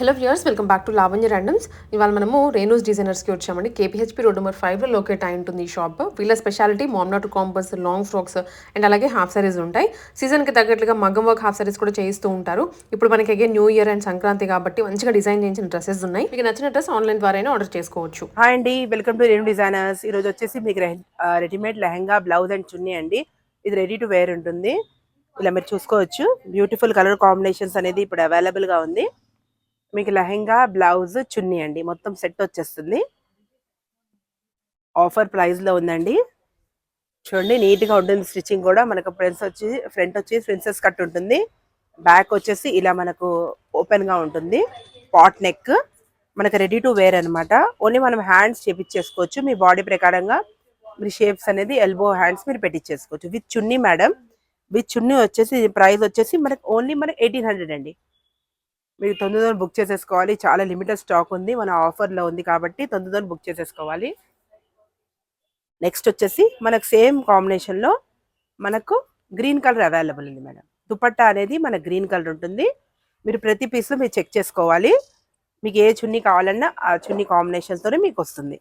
Hello viewers welcome back to Lavanya randoms ఇవాళ మనము రేణూస్ డిజైనర్స్కి వచ్చామండి. కేపీహెచ్పి రోడ్ నెంబర్ ఫైవ్లో లొకేట్ అయి ఉంటుంది ఈ షాప్ వీళ్ళ స్పెషాలిటీ మామ్నాట్ కాంబస్ లాంగ్ ఫ్రాక్స్ అండ్ అలాగే హాఫ్ సారీస్ ఉంటాయి. సీజన్కి తగ్గట్లుగా మగ్గం వర్క్ హాఫ్ సారీస్ కూడా చేయిస్తూ ఉంటారు. ఇప్పుడు మనకి అగే న్యూ ఇయర్ అండ్ సంక్రాంతి కాబట్టి మంచిగా డిజైన్ చేయించిన డ్రెస్సెస్ ఉన్నాయి. మీకు నచ్చిన డ్రెస్ ఆన్లైన్ ద్వారా ఆర్డర్ చేసుకోవచ్చు. హాయ్ అండి వెల్కమ్ టు రేణు డిజైనర్స్ ఈరోజు వచ్చేసి మీకు readymade lehenga blouse and chunni అండి. ఇది రెడీ టు వేర్ ఉంటుంది. ఇలా మీరు చూసుకోవచ్చు. బ్యూటిఫుల్ కలర్ కాంబినేషన్స్ అనేది ఇప్పుడు అవైలబుల్గా గా ఉంది. మీకు లెహెంగా బ్లౌజ్ చున్నీ అండి. మొత్తం సెట్ వచ్చేస్తుంది. ఆఫర్ ప్రైస్లో ఉందండి. చూడండి నీట్గా ఉంటుంది స్టిచ్చింగ్ కూడా. మనకు ఫ్రెండ్స్ వచ్చి ఫ్రంట్ వచ్చి ప్రిన్సెస్ కట్ ఉంటుంది. బ్యాక్ వచ్చేసి ఇలా మనకు ఓపెన్గా ఉంటుంది. Pot neck. మనకి రెడీ టు వేర్ అనమాట ఓన్లీ మనం హ్యాండ్స్ చేపించేసుకోవచ్చు మీ బాడీ ప్రకారంగా మీ షేప్స్ అనేది ఎల్బో హ్యాండ్స్ మీరు పెట్టించేసుకోవచ్చు with chunni madam. With chunni వచ్చేసి ప్రైస్ వచ్చేసి మనకి ఓన్లీ మనకి ఎయిటీన్ హండ్రెడ్ అండి. మీరు తొందరగా బుక్ చేసేసుకోవాలి. చాలా లిమిటెడ్ స్టాక్ ఉంది. మన ఆఫర్లో ఉంది కాబట్టి తొందరగా బుక్ చేసేసుకోవాలి. నెక్స్ట్ వచ్చేసి మనకు సేమ్ కాంబినేషన్లో మనకు గ్రీన్ కలర్ అవైలబుల్ ఉంది మేడం. దుపట్టా అనేది మన గ్రీన్ కలర్ ఉంటుంది. మీరు ప్రతి పీస్లో మీరు చెక్ చేసుకోవాలి. మీకు ఏ చున్నీ కావాలన్నా ఆ చున్నీ కాంబినేషన్తోనే మీకు వస్తుంది.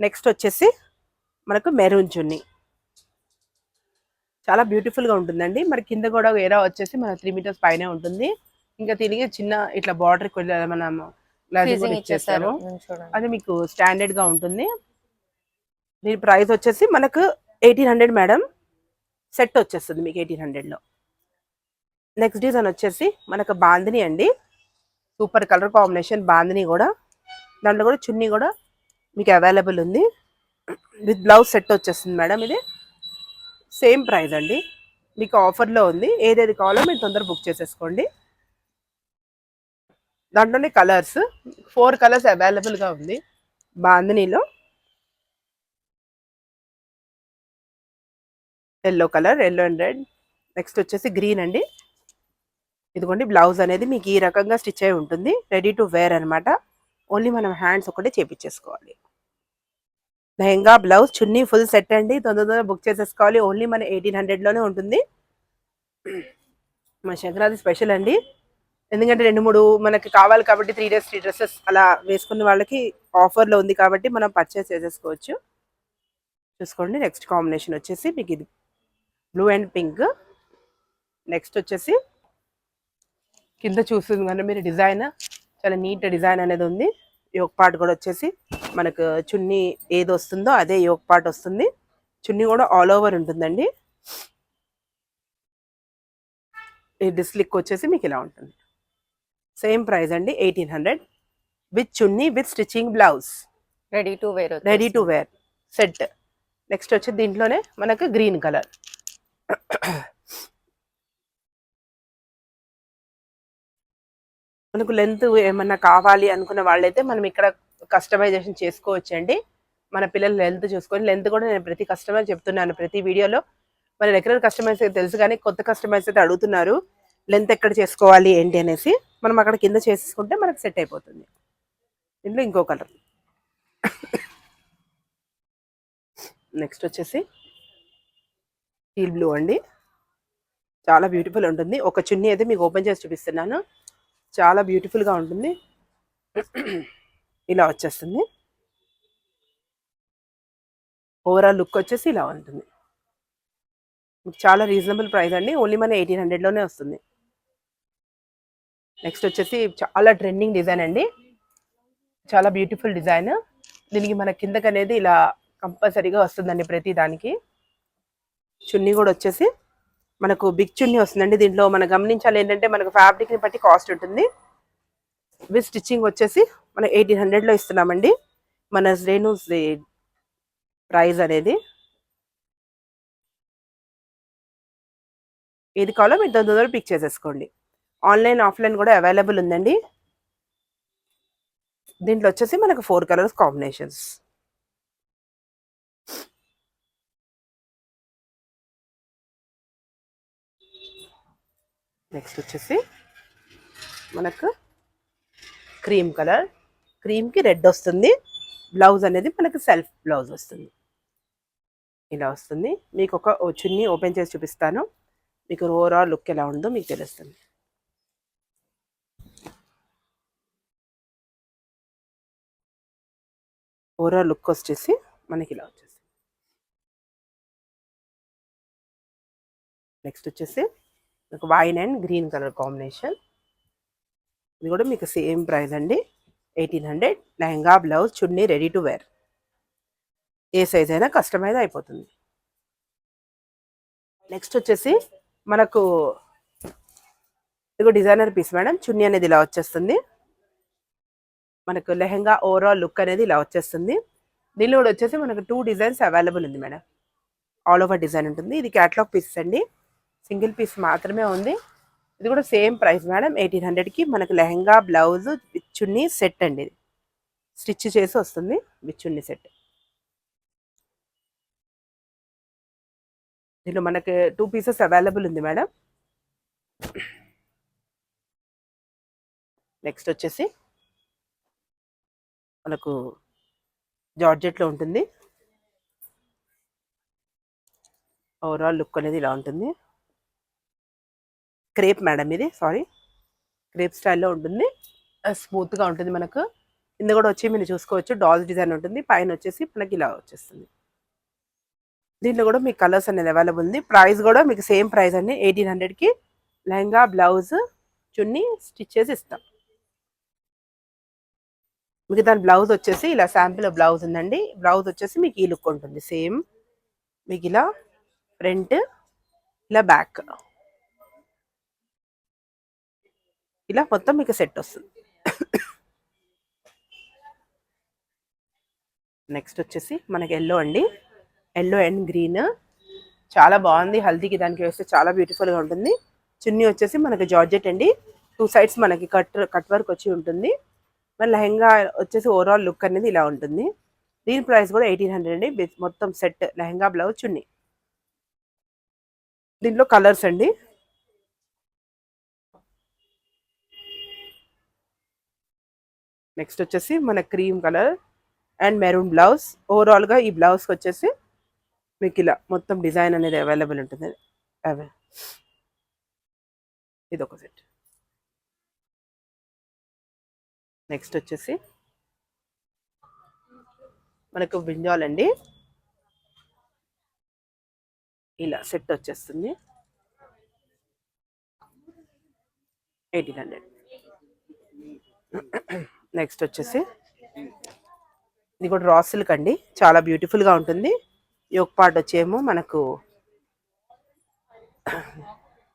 నెక్స్ట్ వచ్చేసి మనకు మెరూన్ చున్నీ. చాలా బ్యూటిఫుల్గా ఉంటుందండి. మరి కింద కూడా ఏరా వచ్చేసి మన త్రీ మీటర్స్ పైనే ఉంటుంది. ఇంకా తిరిగి చిన్న ఇట్లా బార్డర్ మనం గ్లాస్ కూడా ఇచ్చేస్తారు అది మీకు స్టాండర్డ్గా ఉంటుంది. దీని ప్రైస్ వచ్చేసి మనకు ఎయిటీన్ హండ్రెడ్ మేడం సెట్ వచ్చేస్తుంది మీకు ఎయిటీన్ హండ్రెడ్లో నెక్స్ట్ డిజైన్ వచ్చేసి మనకు బాందిని అండి. సూపర్ కలర్ కాంబినేషన్ బాందిని కూడా. దాంట్లో కూడా చున్నీ కూడా మీకు అవైలబుల్ ఉంది. విత్ బ్లౌజ్ సెట్ వచ్చేస్తుంది మేడం ఇది. సేమ్ ప్రైస్ అండి. మీకు ఆఫర్లో ఉంది. ఏదేది కావాలో మీరు తొందర బుక్ చేసేసుకోండి. దాంట్లోనే కలర్స్ ఫోర్ కలర్స్ అవైలబుల్గా ఉంది. బాందనీలో. Yellow colour yellow and red next వచ్చేసి గ్రీన్ అండి. ఇదిగోండి బ్లౌజ్ అనేది మీకు ఈ రకంగా స్టిచ్ అయి ఉంటుంది. రెడీ టు వేర్ అనమాట ఓన్లీ మనం హ్యాండ్స్ ఒకటే చేపించేసుకోవాలి lehenga blouse chunni full set అండి. తొందర తొందర బుక్ చేసేసుకోవాలి. ఓన్లీ మన ఎయిటీన్ హండ్రెడ్లోనే ఉంటుంది. మా సంక్రాంతి స్పెషల్ అండి. ఎందుకంటే రెండు మూడు మనకి కావాలి కాబట్టి త్రీ డేస్ త్రీ డ్రెస్సెస్ అలా వేసుకున్న వాళ్ళకి ఆఫర్లో ఉంది కాబట్టి మనం పర్చేస్ చేసేసుకోవచ్చు. చూసుకోండి నెక్స్ట్ కాంబినేషన్ వచ్చేసి మీకు ఇది బ్లూ అండ్ పింక్ నెక్స్ట్ వచ్చేసి కింద చూస్తుంది కానీ మీరు డిజైన్ చాలా నీట్ డిజైన్ అనేది ఉంది. యోక్ పార్ట్ కూడా వచ్చేసి మనకు చున్నీ ఏది వస్తుందో అదే యోక్ పార్ట్ వస్తుంది. చున్నీ కూడా ఆల్ ఓవర్ ఉంటుందండి. ఈ డిస్లిక్ వచ్చేసి మీకు ఇలా ఉంటుంది. సేమ్ ప్రైస్ అండి eighteen hundred with chunni with stitching blouse ready to wear ready to wear set next వచ్చి దీంట్లోనే మనకు గ్రీన్ కలర్ మనకు లెంత్ ఏమన్నా కావాలి అనుకున్న వాళ్ళైతే మనం ఇక్కడ కస్టమైజేషన్ చేసుకోవచ్చు అండి మన పిల్లల లెంత్ చూసుకొని లెంత్ కూడా నేను ప్రతి కస్టమర్ చెప్తున్నాను ప్రతి వీడియోలో మన రెగ్యులర్ కస్టమర్స్ అయితే తెలుసు కానీ కొత్త కస్టమర్స్ అయితే అడుగుతున్నారు. లెంత్ ఎక్కడ చేసుకోవాలి ఏంటి అనేసి మనం అక్కడ కింద చేసుకుంటే మనకు సెట్ అయిపోతుంది. దీంట్లో ఇంకో కలర్. నెక్స్ట్ వచ్చేసి స్టీల్ బ్లూ అండి. చాలా బ్యూటిఫుల్ ఉంటుంది. ఒక చున్నీ అయితే మీకు ఓపెన్ చేసి చూపిస్తున్నాను. చాలా బ్యూటిఫుల్గా ఉంటుంది. ఇలా వచ్చేస్తుంది. ఓవరాల్ లుక్ వచ్చేసి ఇలా ఉంటుంది. చాలా రీజనబుల్ ప్రైస్ అండి. ఓన్లీ మన ఎయిటీన్ హండ్రెడ్లోనే వస్తుంది. నెక్స్ట్ వచ్చేసి చాలా ట్రెండింగ్ డిజైన్ అండి. చాలా బ్యూటిఫుల్ డిజైన్ దీనికి మన కిందకి అనేది ఇలా కంపల్సరీగా వస్తుందండి ప్రతి దానికి. చున్నీ కూడా వచ్చేసి మనకు బిగ్ చున్నీ వస్తుందండి. దీంట్లో మనం గమనించాలి ఏంటంటే మనకు ఫ్యాబ్రిక్ని బట్టి కాస్ట్ ఉంటుంది. విత్ స్టిచ్చింగ్ వచ్చేసి మనం ఎయిటీన్ హండ్రెడ్లో ఇస్తున్నామండి. మన రేణుస్ ప్రైజ్ అనేది. ఏది కావాలో మీరు తొందరగా పిక్ చేసేసుకోండి. ఆన్లైన్ ఆఫ్లైన్ కూడా అవైలబుల్ ఉందండి. దీంట్లో వచ్చేసి మనకు ఫోర్ కలర్స్ కాంబినేషన్స్. నెక్స్ట్ వచ్చేసి మనకు క్రీమ్ కలర్. క్రీమ్కి రెడ్ వస్తుంది. బ్లౌజ్ అనేది మనకు సెల్ఫ్ బ్లౌజ్ వస్తుంది. ఇలా వస్తుంది. మీకు ఒక ఓ చున్నీ ఓపెన్ చేసి చూపిస్తాను. మీకు ఓవరాల్ లుక్ ఎలా ఉందో మీకు తెలుస్తుంది. ఓవరాల్ లుక్ వచ్చేసి మనకి ఇలా వచ్చేసి. నెక్స్ట్ వచ్చేసి మీకు wine and green colour combination. ఇది కూడా మీకు సేమ్ ప్రైస్ అండి. Eighteen hundred. Lehenga blouse chunni ready to wear A size అయినా కస్టమైజ్ అయిపోతుంది. నెక్స్ట్ వచ్చేసి మనకు ఇదిగో డిజైనర్ పీస్ మేడం. చున్నీ అనేది ఇలా వచ్చేస్తుంది. మనకు లెహెంగా ఓవరాల్ లుక్ అనేది ఇలా వచ్చేస్తుంది. దీనిలో కూడా వచ్చేసి మనకు టూ డిజైన్స్ అవైలబుల్ ఉంది మేడం. ఆల్ ఓవర్ డిజైన్ ఉంటుంది. ఇది క్యాటలాగ్ పీస్ అండి. సింగిల్ పీస్ మాత్రమే ఉంది. ఇది కూడా సేమ్ ప్రైస్ మేడం. ఎయిటీన్ హండ్రెడ్కి మనకు లెహెంగా బ్లౌజ్ విత్ సెట్ అండి ఇది. స్టిచ్ చేసి వస్తుంది విత్ సెట్ దీనిలో మనకి టూ పీసెస్ అవైలబుల్ ఉంది మేడం. నెక్స్ట్ వచ్చేసి మనకు జార్జెట్లో ఉంటుంది. ఓవరాల్ లుక్ అనేది ఇలా ఉంటుంది. క్రేప్ మేడం ఇది సారీ క్రేప్ స్టైల్లో ఉంటుంది. Uh, స్మూత్గా ఉంటుంది మనకు. కింద కూడా వచ్చి మీరు చూసుకోవచ్చు. డాల్స్ డిజైన్ ఉంటుంది. పైన వచ్చేసి మనకి ఇలా వచ్చేస్తుంది. దీంట్లో కూడా మీకు కలర్స్ అనేది అవైలబుల్ ఉంది. ప్రైస్ కూడా మీకు సేమ్ ప్రైస్ అండి. ఎయిటీన్ హండ్రెడ్కి లెహంగా బ్లౌజ్ చున్నీ స్టిచ్ చేసి ఇస్తాం. మీకు దాని బ్లౌజ్ వచ్చేసి ఇలా శాంపిల్ బ్లౌజ్ ఉందండి. బ్లౌజ్ వచ్చేసి మీకు ఈ లుక్ ఉంటుంది. సేమ్ మీకు ఇలా ఫ్రంట్ ఇలా బ్యాక్. ఇలా మొత్తం మీకు సెట్ వస్తుంది. నెక్స్ట్ వచ్చేసి మనకి ఎల్లో అండి. Yellow and green. చాలా బాగుంది. హల్దీకి దానికి వేస్తే చాలా బ్యూటిఫుల్గా ఉంటుంది. చున్నీ వచ్చేసి మనకి జార్జెట్ అండి. టూ సైడ్స్ మనకి కట్ కట్ వర్క్ వచ్చి ఉంటుంది. మరి లెహంగా వచ్చేసి ఓవరాల్ లుక్ అనేది ఇలా ఉంటుంది. దీని ప్రైస్ కూడా ఎయిటీన్ హండ్రెడ్ అండి. మొత్తం సెట్ లెహెంగా బ్లౌజ్ చున్నీ. దీంట్లో కలర్స్ అండి. నెక్స్ట్ వచ్చేసి మన cream colour and maroon blouse ఓవరాల్గా ఈ బ్లౌజ్కి వచ్చేసి మీకు ఇలా మొత్తం డిజైన్ అనేది అవైలబుల్ ఉంటుంది. అవే ఇది ఒక సెట్ నెక్స్ట్ వచ్చేసి మనకు బ్రింజాల్ అండి. ఇలా సెట్ వచ్చేస్తుంది. Eighteen hundred. నెక్స్ట్ వచ్చేసి ఇది కూడా రా సిల్క్ అండి. చాలా బ్యూటిఫుల్గా ఉంటుంది. ఈ ఒక పార్ట్ వచ్చేమో మనకు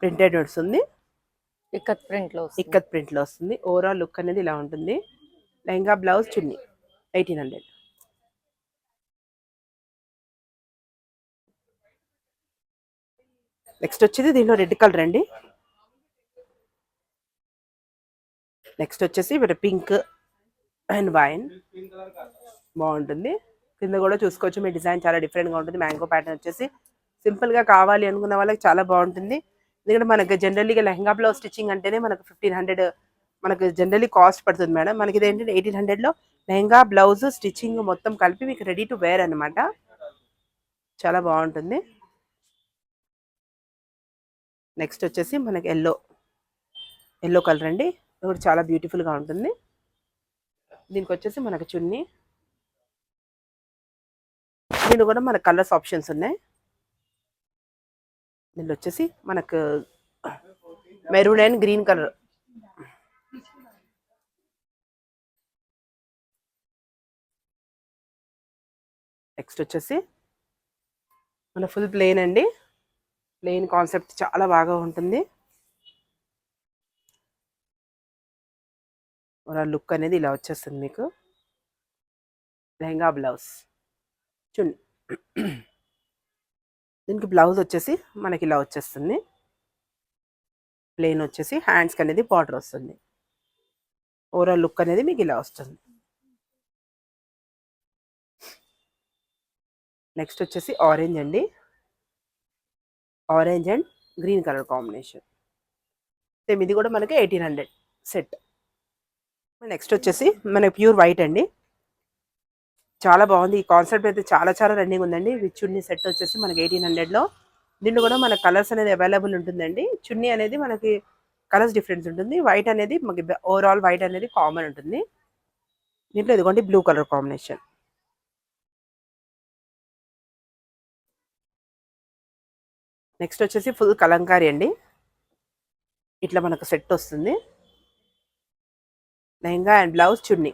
ప్రింటెడ్ వస్తుంది ఇక్కత్ ప్రింట్లో ఇక్కత్ ప్రింట్లో వస్తుంది. ఓవరాల్ లుక్ అనేది ఇలా ఉంటుంది. Lehenga blouse chunni eighteen hundred next వచ్చేది దీనిలో రెడ్ కలర్ అండి. నెక్స్ట్ వచ్చేసి ఇక్కడ పింక్ అండ్ వైన్. బాగుంటుంది. కింద కూడా చూసుకోవచ్చు. మీ డిజైన్ చాలా డిఫరెంట్గా ఉంటుంది. మ్యాంగో ప్యాటర్న్ వచ్చేసి సింపుల్గా కావాలి అనుకున్న వాళ్ళకి చాలా బాగుంటుంది. ఎందుకంటే మనకి జనరల్గా లెహంగా బ్లౌజ్ స్టిచ్చింగ్ అంటేనే మనకు ఫిఫ్టీన్ హండ్రెడ్ మనకు జనరల్లీ కాస్ట్ పడుతుంది మేడం. మనకి ఇది ఏంటంటే ఎయిటీన్ హండ్రెడ్లో లెహంగా బ్లౌజ్ స్టిచ్చింగ్ మొత్తం కలిపి మీకు రెడీ టు వేర్ అనమాట చాలా బాగుంటుంది. నెక్స్ట్ వచ్చేసి మనకి ఎల్లో ఎల్లో కలర్ అండి. ఇది కూడా చాలా బ్యూటిఫుల్గా ఉంటుంది. దీనికి వచ్చేసి మనకు చున్నీ. దీనిలో కూడా మనకు కలర్స్ ఆప్షన్స్ ఉన్నాయి. దీనిలో వచ్చేసి మనకు maroon and green colour. Next వచ్చేసి మన ఫుల్ ప్లేన్ అండి. ప్లేన్ కాన్సెప్ట్ చాలా బాగా ఉంటుంది. మన లుక్ అనేది ఇలా వచ్చేస్తుంది మీకు. లెహంగా బ్లౌజ్. చూ దీనికి బ్లౌజ్ వచ్చేసి మనకి ఇలా వచ్చేస్తుంది. ప్లెయిన్ వచ్చేసి హ్యాండ్స్కి అనేది బార్డర్ వస్తుంది. ఓవరాల్ లుక్ అనేది మీకు ఇలా వస్తుంది. నెక్స్ట్ వచ్చేసి ఆరెంజ్ అండి. Orange and green colour combination. Same ఇది కూడా మనకి ఎయిటీన్ హండ్రెడ్ సెట్. నెక్స్ట్ వచ్చేసి మనకి ప్యూర్ వైట్ అండి. చాలా బాగుంది. ఈ కాన్సెప్ట్ అయితే చాలా చాలా రన్నింగ్ ఉందండి. ఇది చున్నీ సెట్ వచ్చేసి మనకి ఎయిటీన్ హండ్రెడ్లో దీంట్లో కూడా మన కలర్స్ అనేది అవైలబుల్ ఉంటుందండి. చున్నీ అనేది మనకి కలర్స్ డిఫరెన్స్ ఉంటుంది. వైట్ అనేది మనకి ఓవరాల్ వైట్ అనేది కామన్ ఉంటుంది. దీంట్లో ఇదిగోండి బ్లూ కలర్ కాంబినేషన్ నెక్స్ట్ వచ్చేసి ఫుల్ కలంకారి అండి. ఇట్లా మనకు సెట్ వస్తుంది. Lehenga and blouse chunni.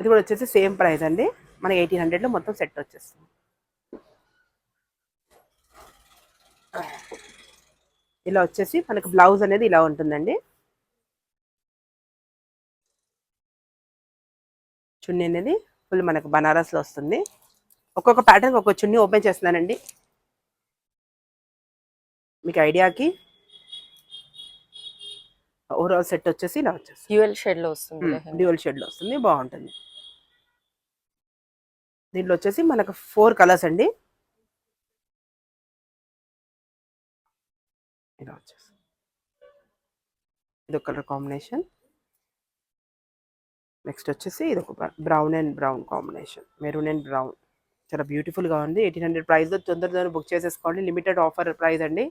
ఇది కూడా వచ్చేసి సేమ్ ప్రైస్ అండి. మనకి ఎయిటీన్ హండ్రెడ్లో మొత్తం సెట్ వచ్చేస్తుంది. ఇలా వచ్చేసి మనకు బ్లౌజ్ అనేది ఇలా ఉంటుందండి. చున్నీ అనేది ఫుల్ మనకు బనారస్లో వస్తుంది. ఒక్కొక్క ప్యాటర్న్ ఒక్కొక్క చున్నీ ఓపెన్ చేస్తున్నానండి. మీకు ఐడియాకి ఓవరాల్ సెట్ వచ్చేసి ఇలా వచ్చేస్తుంది. డ్యూయల్ షేడ్లో వస్తుంది. డ్యూయల్ షేడ్లో వస్తుంది. బాగుంటుంది. దీంట్లో వచ్చేసి మనకు ఫోర్ కలర్స్ అండి. ఇలా వచ్చేసి ఇది ఒక కలర్ కాంబినేషన్. నెక్స్ట్ వచ్చేసి ఇది ఒక brown and brown combination. Maroon and brown. చాలా బ్యూటిఫుల్గా ఉంది. ఎయిటీన్ హండ్రెడ్ ప్రైస్లో తొందరగా బుక్ చేసేసుకోండి. లిమిటెడ్ ఆఫర్ ప్రైస్ అండి.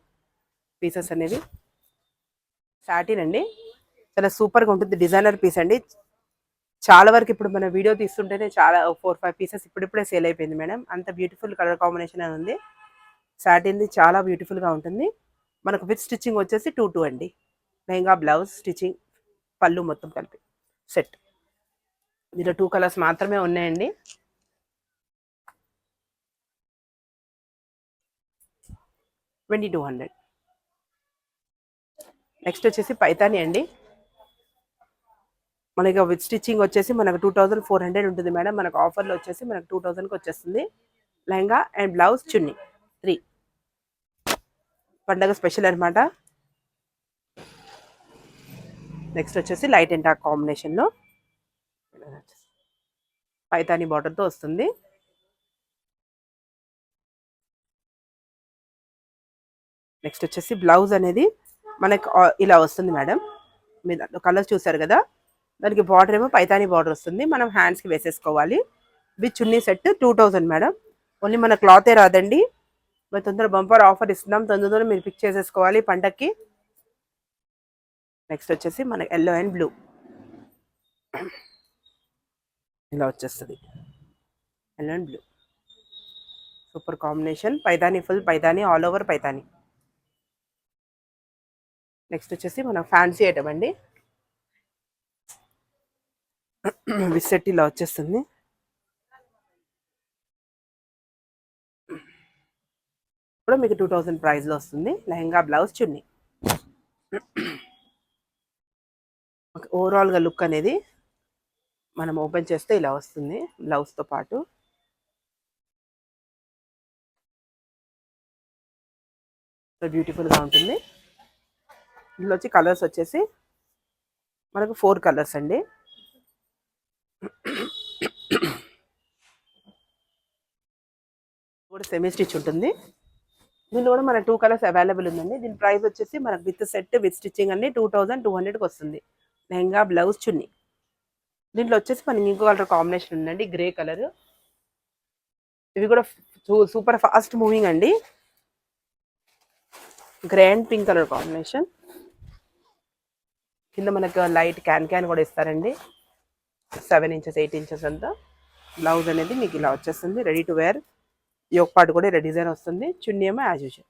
పీసెస్ అనేవి. సాటిన్ అండి. చాలా సూపర్గా ఉంటుంది. డిజైనర్ పీస్ అండి. చాలా వరకు ఇప్పుడు మన వీడియో తీస్తుంటేనే చాలా ఫోర్ ఫైవ్ పీసెస్ ఇప్పుడిప్పుడే సేల్ అయిపోయింది మేడం. అంత బ్యూటిఫుల్ కలర్ కాంబినేషన్ అని ఉంది. సాటిన్ది చాలా బ్యూటిఫుల్గా ఉంటుంది. మనకు విత్ స్టిచ్చింగ్ వచ్చేసి టూ టూ అండి. లెహంగా బ్లౌజ్ స్టిచ్చింగ్ పళ్ళు మొత్తం కలిపి సెట్. దీంట్లో టూ కలర్స్ మాత్రమే ఉన్నాయండి. Twenty two hundred. నెక్స్ట్ వచ్చేసి పైతాని అండి. మనకి విత్ స్టిచ్చింగ్ వచ్చేసి మనకు టూ థౌజండ్ ఫోర్ హండ్రెడ్ ఉంటుంది మేడం. మనకు ఆఫర్లో వచ్చేసి మనకు టూ థౌజండ్కి వచ్చేస్తుంది. Lehenga and blouse chunni. Three పండగ స్పెషల్ అనమాట నెక్స్ట్ వచ్చేసి లైట్ అండ్ డార్క్ కాంబినేషన్లో పైతాని బార్డర్తో వస్తుంది. నెక్స్ట్ వచ్చేసి బ్లౌజ్ అనేది మనకు ఇలా వస్తుంది మేడం. మీరు కలర్స్ చూసారు కదా? దానికి బార్డర్ ఏమో పైతాని బార్డర్ వస్తుంది. మనం హ్యాండ్స్కి వేసేసుకోవాలి. With chunni set two thousand madam only మన క్లాతే రాదండి. మరి తొందర బంపర్ ఆఫర్ ఇస్తున్నాం. తొందర మీరు పిక్ చేసేసుకోవాలి పండక్కి. నెక్స్ట్ వచ్చేసి మన ఎల్లో అండ్ బ్లూ ఇలా వచ్చేస్తుంది. Yellow and blue super combination Paithani full Paithani all over Paithani. Next వచ్చేసి మన ఫ్యాన్సీ ఐటమ్ అండి. విసెట్ ఇలా వచ్చేస్తుంది. కూడా మీకు టూ థౌజండ్ ప్రైస్లో వస్తుంది. లెహంగా బ్లౌజ్ చున్నీ. ఓవరాల్గా లుక్ అనేది మనం ఓపెన్ చేస్తే ఇలా వస్తుంది బ్లౌజ్తో పాటు. బ్యూటిఫుల్గా ఉంటుంది. ఇందులో వచ్చి కలర్స్ వచ్చేసి మనకు ఫోర్ కలర్స్ అండి. కూడా సెమీ స్టిచ్ ఉంటుంది. దీనిలో కూడా మన టూ కలర్స్ అవైలబుల్ ఉందండి. దీని ప్రైస్ వచ్చేసి మనకు విత్ సెట్ విత్ స్టిచ్చింగ్ అన్ని టూ థౌజండ్ టూ హండ్రెడ్కి వస్తుంది. లెహంగా బ్లౌజ్ చున్నీ. దీంట్లో వచ్చేసి మనకి ఇంకో కలర్ కాంబినేషన్ ఉందండి. గ్రే కలర్ ఇవి కూడా సూపర్ ఫాస్ట్ మూవింగ్ అండి. Grey and pink colour combination కింద మనకు లైట్ క్యాన్ క్యాన్ కూడా ఇస్తారండి. సెవెన్ ఇంచెస్ ఎయిట్ ఇంచెస్ అంతా. బ్లౌజ్ అనేది మీకు ఇలా వచ్చేస్తుంది. Ready to wear yoke part కూడా ఇలా డిజైన్ వస్తుంది. చున్నీ ఏమో యాజ్ యూజువల్